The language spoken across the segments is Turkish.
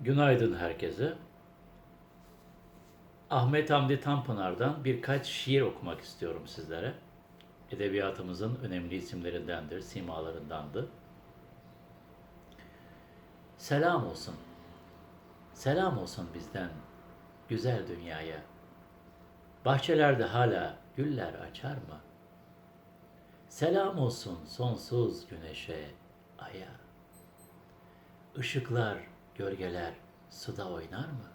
Günaydın herkese. Ahmet Hamdi Tanpınar'dan birkaç şiir okumak istiyorum sizlere. Edebiyatımızın önemli isimlerindendir, simalarındandı. Selam olsun. Selam olsun bizden güzel dünyaya. Bahçelerde hala güller açar mı? Selam olsun sonsuz güneşe, aya. Işıklar, gölgeler suda oynar mı?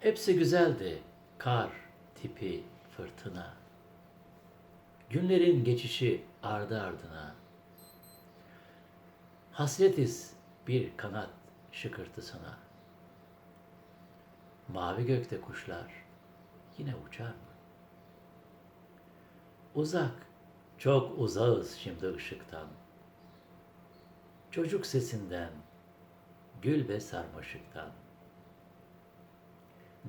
Hepsi güzeldi. Kar, tipi, fırtına. Günlerin geçişi ardı ardına. Hasretiz bir kanat şıkırtısına. Mavi gökte kuşlar yine uçar mı? Uzak, çok uzağız şimdi ışıktan. Çocuk sesinden, gül ve sarmaşıktan.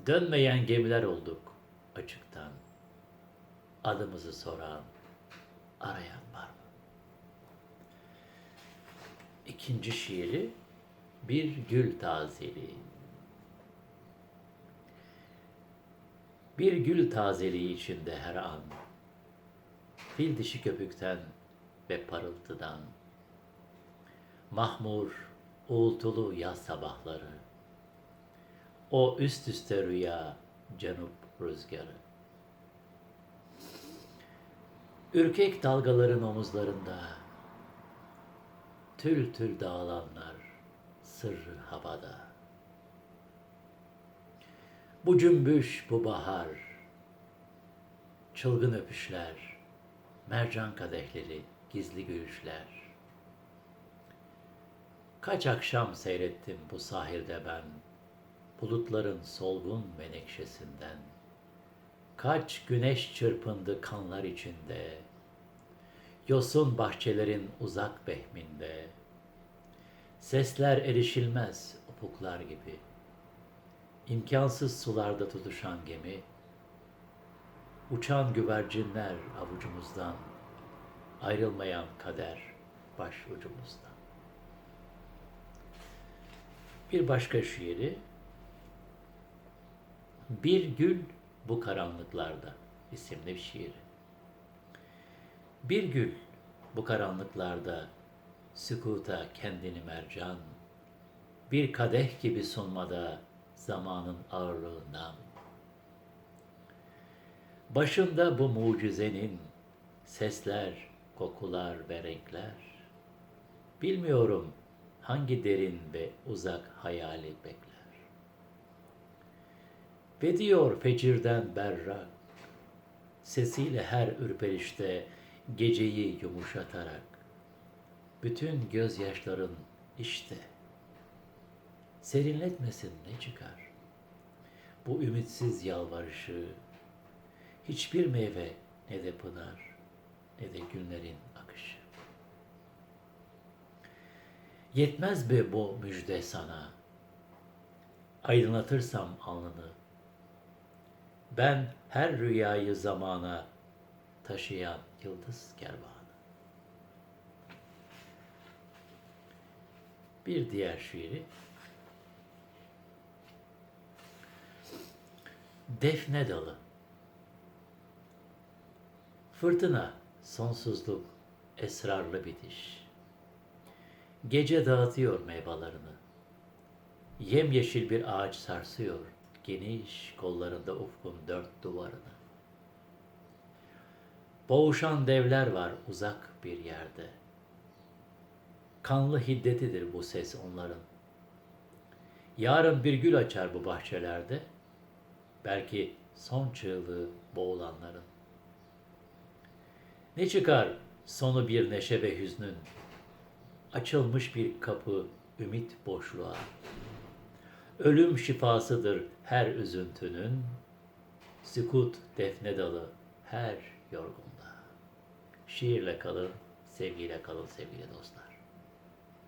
Dönmeyen gemiler olduk açıktan. Adımızı soran, arayan var mı? İkinci şiiri Bir Gül Tazeliği. Bir gül tazeliği içinde her an, fil dişi köpükten ve parıltıdan, mahmur, uğultulu yaz sabahları, o üst üste rüya, canup rüzgarı. Ürkek dalgaların omuzlarında, tül tül dağılanlar, sırrı havada. Bu cümbüş, bu bahar, çılgın öpüşler, mercan kadehleri, gizli gülüşler. Kaç akşam seyrettim bu sahilde ben, bulutların solgun menekşesinden. Kaç güneş çırpındı kanlar içinde, yosun bahçelerin uzak behminde. Sesler erişilmez ufuklar gibi, imkansız sularda tutuşan gemi, uçan güvercinler avucumuzdan, ayrılmayan kader baş Bir başka şiiri Bir Gül Bu Karanlıklarda isimli bir şiir. Bir gül bu karanlıklarda sükuta kendini mercan, bir kadeh gibi sunmada zamanın ağırlığından. Başında bu mucizenin sesler, kokular ve renkler. Bilmiyorum hangi derin ve uzak hayali bekler. Ve diyor fecirden berrak, sesiyle her ürperişte geceyi yumuşatarak, bütün gözyaşların işte, serinletmesin ne çıkar? Bu ümitsiz yalvarışı, hiçbir meyve ne de pınar, ne de günlerin akışı. Yetmez be bu müjde sana. Aydınlatırsam alnını. Ben her rüyayı zamana taşıyan yıldız kervanı. Bir diğer şiiri. Defne dalı. Fırtına, sonsuzluk, esrarlı bitiş. Gece dağıtıyor meyvelerini. Yemyeşil bir ağaç sarsıyor geniş kollarında ufkun dört duvarını. Boğuşan devler var uzak bir yerde. Kanlı hiddetidir bu ses onların. Yarın bir gül açar bu bahçelerde. Belki son çığlığı boğulanların. Ne çıkar sonu bir neşe ve hüznün? Açılmış bir kapı ümit boşluğa. Ölüm şifasıdır her üzüntünün. Sükut defne dalı her yorgunda. Şiirle kalın, sevgiyle kalın sevgili dostlar.